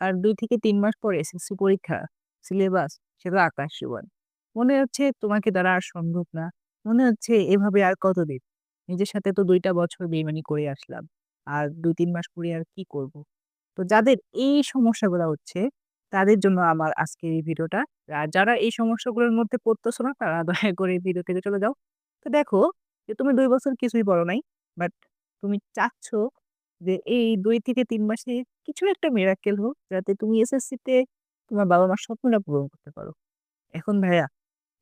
আর দুই থেকে তিন মাস পরে এসএসসি পরীক্ষা, সিলেবাস সেটা আকাশ ছোঁয়া। মনে হচ্ছে তোমাকে দ্বারা আর সম্ভব না। মনে হচ্ছে এভাবে আর কতদিন? নিজের সাথে তো দুইটা বছর বেইমানি করে আসলাম। আর ২-৩ মাস পরে আর কি করব? তো যাদের এই সমস্যাগুলা হচ্ছে, তাদের জন্য আমার আজকের এই ভিডিওটা। আর যারা এই সমস্যাগুলোর মধ্যে পড়তেছো না, তারা দয়া করে এই ভিডিও থেকে চলে যাও। তো দেখো যে তুমি দুই বছর কিছুই পড়ো নাই। বাট তুমি চাচ্ছ যে এই দুই থেকে তিন মাসে কিছু একটা মিরাক্কেল হোক, যাতে তুমি এসএসসিতে তোমার বাবা-মার স্বপ্নটা পূরণ করতে পারো। এখন ভাইয়া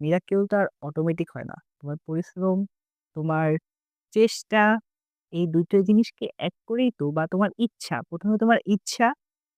মিরাক্কেল তো আর অটোমেটিক হয় না। তোমার পরিশ্রম, তোমার চেষ্টা, এই ২ টা জিনিসকে এক করেই তো বা তোমার ইচ্ছা, প্রথমে তোমার ইচ্ছা,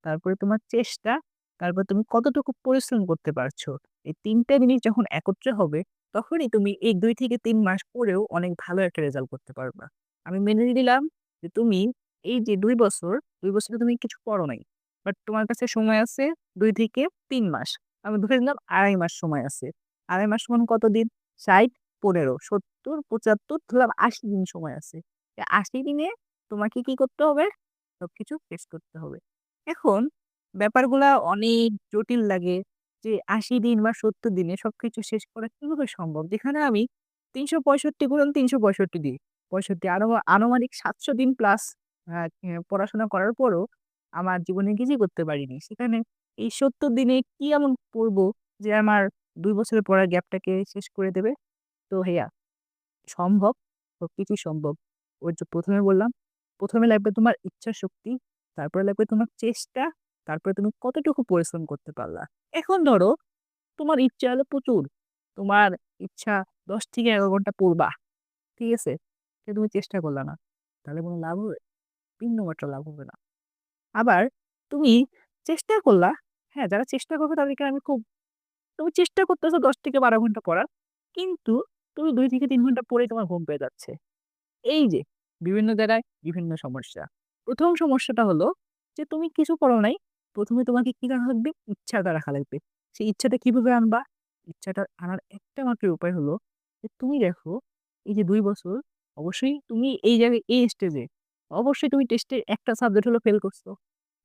তারপরে তোমার চেষ্টা, তারপর তুমি কতটুকু পরিশ্রম করতে পারছ। এই ৩ টা জিনিস যখন একত্রে হবে, তখনই তুমি এই দুই থেকে তিন মাস পরেও অনেক ভালো একটা রেজাল্ট করতে পারবা। আমি মেনে নিলাম যে তুমি এই যে দুই বছর, দুই বছরে তুমি কিছু পড়ো নাই। বাট তোমার কাছে সময় আছে দুই থেকে তিন মাস। আমি ধরে নিলাম ২.৫ মাস সময় আছে। ২.৫ মাস সমান কতদিন? ৬০, ১৫, ৭০, ৭৫ ধরলাম ৮০ দিন সময় আছে। আশি দিনে তোমাকে কি করতে হবে? সবকিছু শেষ করতে হবে। এখন ব্যাপারগুলা অনেক জটিল লাগে যে ৮০ দিন বা ৭০ দিনে সবকিছু শেষ করা কীভাবে সম্ভব? যেখানে আমি ৩৬৫ গুণন ৩৬৫ দিই। ৬৫ আনো আনুমানিক ৭০০ দিন প্লাস আ এ পড়াশোনা করার পরও আমার জীবনে কিছুই করতে পারিনি। সেখানে এই ৭০ দিনে কি এমন পড়ব যে আমার দুই বছরের পড়ার গ্যাপটাকে শেষ করে দেবে? তো ভাইয়া সম্ভব, সবকিছুই সম্ভব। ওই যে ১ম এ বললাম, প্রথমে লাগবে তোমার ইচ্ছা শক্তি তারপরে লাগবে তোমার চেষ্টা, তারপরে তুমি কতটুকু পরিশ্রম করতে পারলা। এখন ধরো তোমার ইচ্ছা হলো প্রচুর। তোমার ইচ্ছা ১০ থেকে ১১ ঘণ্টা পড়বা। ঠিক আছে? তুমি চেষ্টা করলা না। তাহলে কোনো লাভ হবে? বিন্দুমাত্র লাভ হবে না। আবার তুমি চেষ্টা করলা, হ্যাঁ, যারা চেষ্টা করবে তাদেরকে আমি খুব তুমি চেষ্টা করতেছো ১০ থেকে ১২ ঘণ্টা পড়ার। কিন্তু তুমি দুই থেকে তিন ঘণ্টা পড়েই তোমার ঘুম পেয়ে যাচ্ছে। এই যে বিভিন্ন জায়গায় বিভিন্ন সমস্যা। প্রথম সমস্যাটা হলো যে তুমি কিছু পড়ো নাই। প্রথমে তোমাকে কি রাখা লাগবে? ইচ্ছাটা রাখা লাগবে। সেই ইচ্ছাটা কীভাবে আনবা? ইচ্ছাটা আনার একটা মাত্র উপায় হলো যে তুমি দেখো এই যে দুই বছর অবশ্যই তুমি এই জায়গায় এই স্টেজে অবশ্যই তুমি টেস্টে একটা সাবজেক্ট হলেও ফেল করছ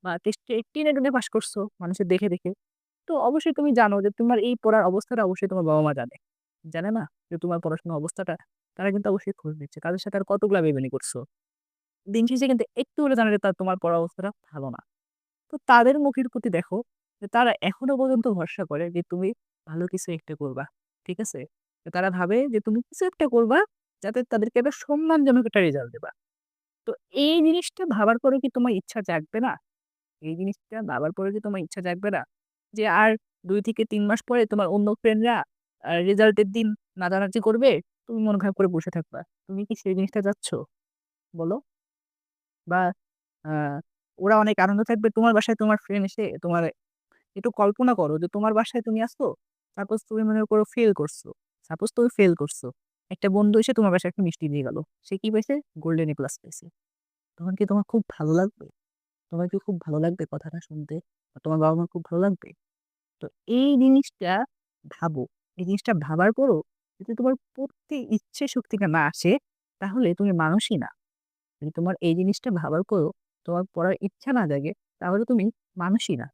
বা টেস্টে টেনে, টুনে পাস করছ মানুষের দেখে, দেখে। তো অবশ্যই তুমি জানো যে তোমার এই পড়ার অবস্থাটা অবশ্যই তোমার বাবা-মা জানে। জানে না? যে তোমার পড়াশোনার অবস্থাটা তারা কিন্তু অবশ্যই খোঁজ নিচ্ছে। তাদের সাথে আর কতগুলা বেইমানি করছ। দিন শেষে কিন্তু একটু হলে জানে যে তা তোমার পড়ার অবস্থাটা ভালো না। তো তাদের মুখের প্রতি দেখো যে তারা এখনও পর্যন্ত ভরসা করে যে তুমি ভালো কিছু একটা করবা। ঠিক আছে? তারা ভাবে যে তুমি কিছু একটা করবা যাতে তাদেরকে একটা সম্মানজনক একটা রেজাল্ট দিবা। তো এই জিনিসটা ভাবার পরেও কি তোমার ইচ্ছা জাগবে না? এই জিনিসটা ভাবার পরে কি তোমার ইচ্ছা জাগবে না? যে আর দুই থেকে তিন মাস পরে তোমার অন্য ফ্রেন্ডরা রেজাল্টের দিন নাচানাচি করবে, তুমি মন খারাপ করে বসে থাকবা। তুমি কি সেই জিনিসটা যাচ্ছ বলো? বা ওরা অনেক আনন্দ থাকবে তোমার বাসায় তোমার ফ্রেন্ড এসে তোমার একটু কল্পনা করো যে তোমার বাসায় তুমি আসছো, সাপোজ তুমি মনে করো ফেল করছ। সাপোজ তুমি ফেল করছ। একটা বন্ধু এসে তোমার বাসায় একটা মিষ্টি দিয়ে গেল। সে কি পাইছে? গোল্ডেন এ প্লাস পাইছে। তখন কি তোমার খুব ভালো লাগবে? তোমার কি খুব ভালো লাগবে কথাটা শুনতে? তোমার বাবা-মার খুব ভালো লাগবে? তো এই জিনিসটা ভাবো। এই জিনিসটা ভাবার পরও যদি তোমার পড়তে ইচ্ছে শক্তিটা না আসে, তাহলে তুমি মানুষই না। যদি তোমার এই জিনিসটা ভাবার পরেও তোমার পড়ার ইচ্ছা না জাগে, তাহলে তুমি মানুষই না।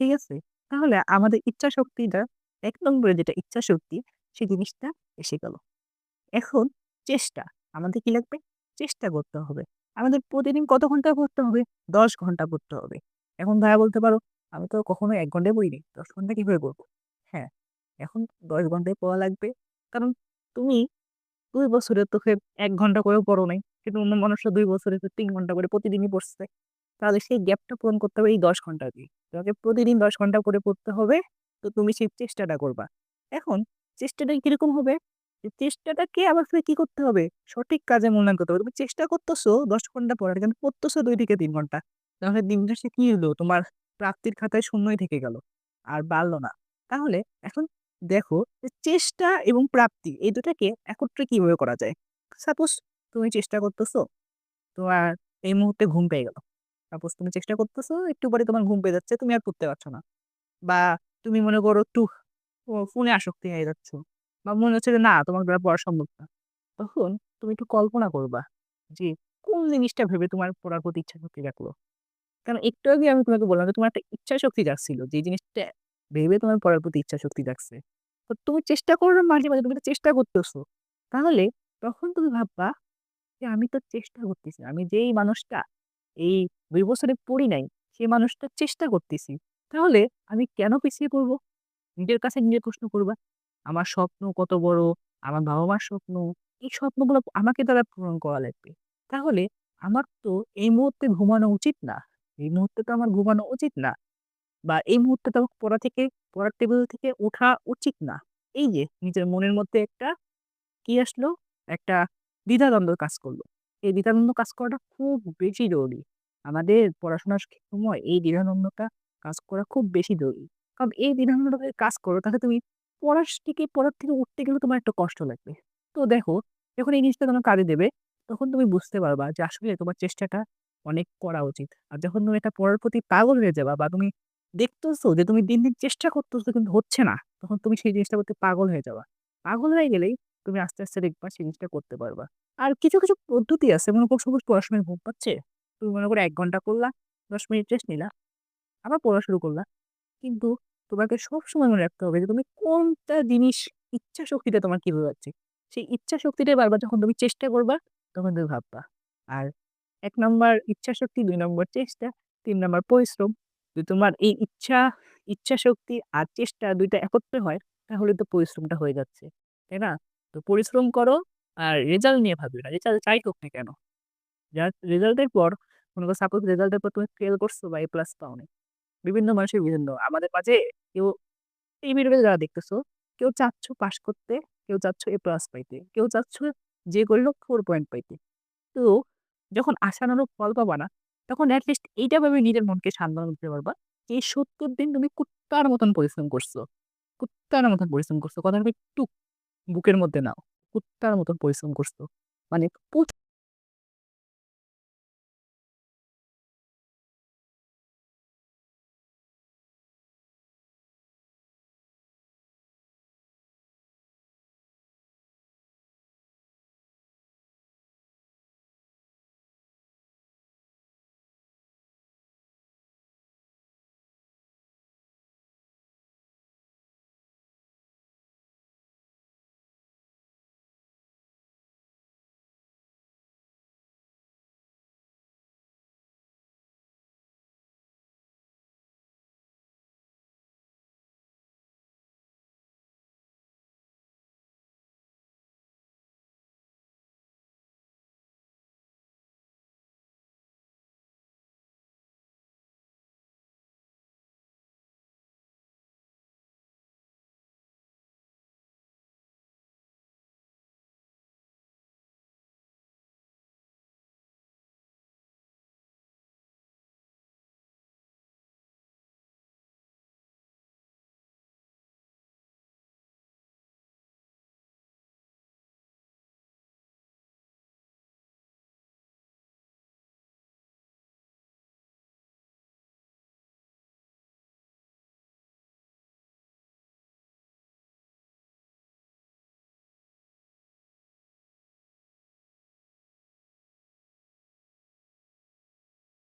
ঠিক আছে? তাহলে আমাদের ইচ্ছাশক্তিটা এক নম্বরে যেটা ইচ্ছাশক্তি, সেই জিনিসটা এসে গেল। এখন চেষ্টা। আমাদের কি লাগবে? চেষ্টা করতে হবে। আমাদের প্রতিদিন কত ঘণ্টা পড়তে হবে? ১০ ঘণ্টা পড়তে হবে। এখন ভাইয়া বলতে পারো, আমি তো কখনো এক ঘন্টায় পড়িনি। ১০ ঘণ্টা কীভাবে পড়ব? হ্যাঁ, এখন দশ ঘন্টায় পড়া লাগবে। কারণ তুমি দুই বছরে তো ফের ১ ঘণ্টা করেও পড়ো নাই। কিন্তু অন্য মানুষরা দুই বছরে তো ৩ ঘণ্টা করে প্রতিদিনই পড়ছে। তাহলে সেই গ্যাপটা পূরণ করতে হবে এই ১০ ঘণ্টা দিয়ে। তোমাকে প্রতিদিন ১০ ঘণ্টা করে পড়তে হবে। তো তুমি সেই চেষ্টাটা করবা। এখন চেষ্টাটা কীরকম হবে? যে চেষ্টাটাকে আবার ফির কি করতে হবে? সঠিক কাজে মূল্যায়ন করতে হবে। তুমি চেষ্টা করতেছো ১০ ঘণ্টা পড়ার কিন্তু পড়তেছো ২ থেকে তিন ঘণ্টা। তাহলে দিন শেষে কি হলো? তোমার প্রাপ্তির খাতায় শূন্যই থেকে গেল। আর বাড়লো না। তাহলে এখন দেখো চেষ্টা এবং প্রাপ্তি এই দুটাকে একত্রে কীভাবে করা যায়? সাপোজ তুমি চেষ্টা করতেছো, তোমার এই মুহূর্তে ঘুম পেয়ে গেল। সাপোজ তুমি চেষ্টা করতেছো, একটু পরে তোমার ঘুম পেয়ে যাচ্ছে, তুমি আর পড়তে পারছ না। বা তুমি মনে করো একটু ফোনে আসক্তি হয়ে যাচ্ছ। বা মনে হচ্ছে যে না তোমার দ্বারা পড়া সম্ভব না। তখন তুমি একটু কল্পনা করবা যে কোন জিনিসটা ভেবে তোমার পড়ার প্রতি ইচ্ছা শক্তি জাগলো। কারণ একটু আগে আমি তোমাকে বললাম যে তোমার একটা ইচ্ছাশক্তি জাগছিল। যে জিনিসটা ভেবে তোমার পড়ার প্রতি ইচ্ছা শক্তি জাগছে। তো তুমি চেষ্টা করো মাঝে, মাঝে তুমি চেষ্টা করতেছো। তাহলে তখন তুমি ভাববা যে আমি তো চেষ্টা করতেছি। আমি যেই মানুষটা এই ২ বছরে পড়ি নাই, সেই মানুষটা চেষ্টা করতেছি। তাহলে আমি কেন পিছিয়ে পড়ব? নিজের কাছে নিজের প্রশ্ন করবা। আমার স্বপ্ন কত বড়, আমার বাবা-মার স্বপ্ন, এই স্বপ্নগুলো আমাকে তারা পূরণ করা লাগবে। তাহলে আমার তো এই মুহূর্তে ঘুমানো উচিত না। এই মুহূর্তে তো আমার ঘুমানো উচিত না। বা এই মুহূর্তে তো আমাকে পড়া থেকে পড়ার টেবিল থেকে ওঠা উচিত না। এই যে নিজের মনের মধ্যে একটা কি আসলো? একটা দ্বিধাদ্বন্দ্ব কাজ করল। এই দ্বিধাদ্বন্দ্ব কাজ করাটা খুব বেশি জরুরি। আমাদের পড়াশোনার সময় এই দ্বিধাদ্বন্দ্বটা কাজ করা খুব বেশি জরুরি। কারণ এই দ্বিধাদ্বন্দ্বটা কাজ করো তাহলে তুমি পড়ার থেকে পড়ার থেকে উঠতে গেলে তোমার একটা কষ্ট লাগবে। তো দেখো, যখন এই জিনিসটা তোমার কাজে দেবে, তখন তুমি বুঝতে পারবা যে আসলে তোমার চেষ্টাটা অনেক করা উচিত। আর যখন তুমি এটা পড়ার প্রতি পাগল হয়ে যাবা বা তুমি দেখতেছো যে তুমি দিন, দিন চেষ্টা করতেছো কিন্তু হচ্ছে না, তখন তুমি সেই জিনিসটার প্রতি পাগল হয়ে যাবা। পাগল হয়ে গেলেই তুমি আস্তে, আস্তে দেখবা সেই জিনিসটা করতে পারবা। আর কিছু, কিছু পদ্ধতি আছে মনে করো সাপোজ পড়ার সময় ঘুম পাচ্ছে, তুমি মনে করো এক ঘণ্টা করলা, ১০ মিনিট রেস্ট নিলা, আবার পড়া শুরু করলা। কিন্তু তোমাকে সবসময় মনে রাখতে হবে যে তুমি কোনটা জিনিস ইচ্ছাশক্তিটা তোমার কীভাবে আছে। সেই ইচ্ছা ইচ্ছাশক্তিটা বারবার যখন তুমি চেষ্টা করবা, তখন তুমি ভাববা। আর ১ নাম্বার ইচ্ছাশক্তি, দুই নম্বর চেষ্টা, তিন নম্বর পরিশ্রম। যদি তোমার এই ইচ্ছা, ইচ্ছাশক্তি আর চেষ্টা দুইটা একত্রে হয়, তাহলে তো পরিশ্রমটা হয়ে যাচ্ছে। তাই না? তো পরিশ্রম করো আর রেজাল্ট নিয়ে ভাবিও না। রেজাল্ট যাই হোক না কেন। রেজাল্টের পর মনে করো সাপোজ রেজাল্টের পর তুমি ফেল করছ বা এ প্লাস পাওনি। বিভিন্ন মানুষের বিভিন্ন। আমাদের মাঝে কেউ এই ভিডিওটা যারা দেখতেছো, কেউ চাচ্ছ পাস করতে, কেউ চাচ্ছ এ প্লাস পাইতে, কেউ চাচ্ছ যে করল 4 পয়েন্ট পাইতে। তো যখন আশানুরূপ ফল পাবা না, তখন এট লিস্ট এইটা ভাবে নিজের মনকে সান্ত্বনা দিতে পারবা। এই ৭০ দিন তুমি কুত্তার মতন পরিশ্রম করছ। কুত্তার মতন পরিশ্রম করছ। কথাটা একটু বুকের মধ্যে নাও। কুত্তার মতন পরিশ্রম করছ। মানে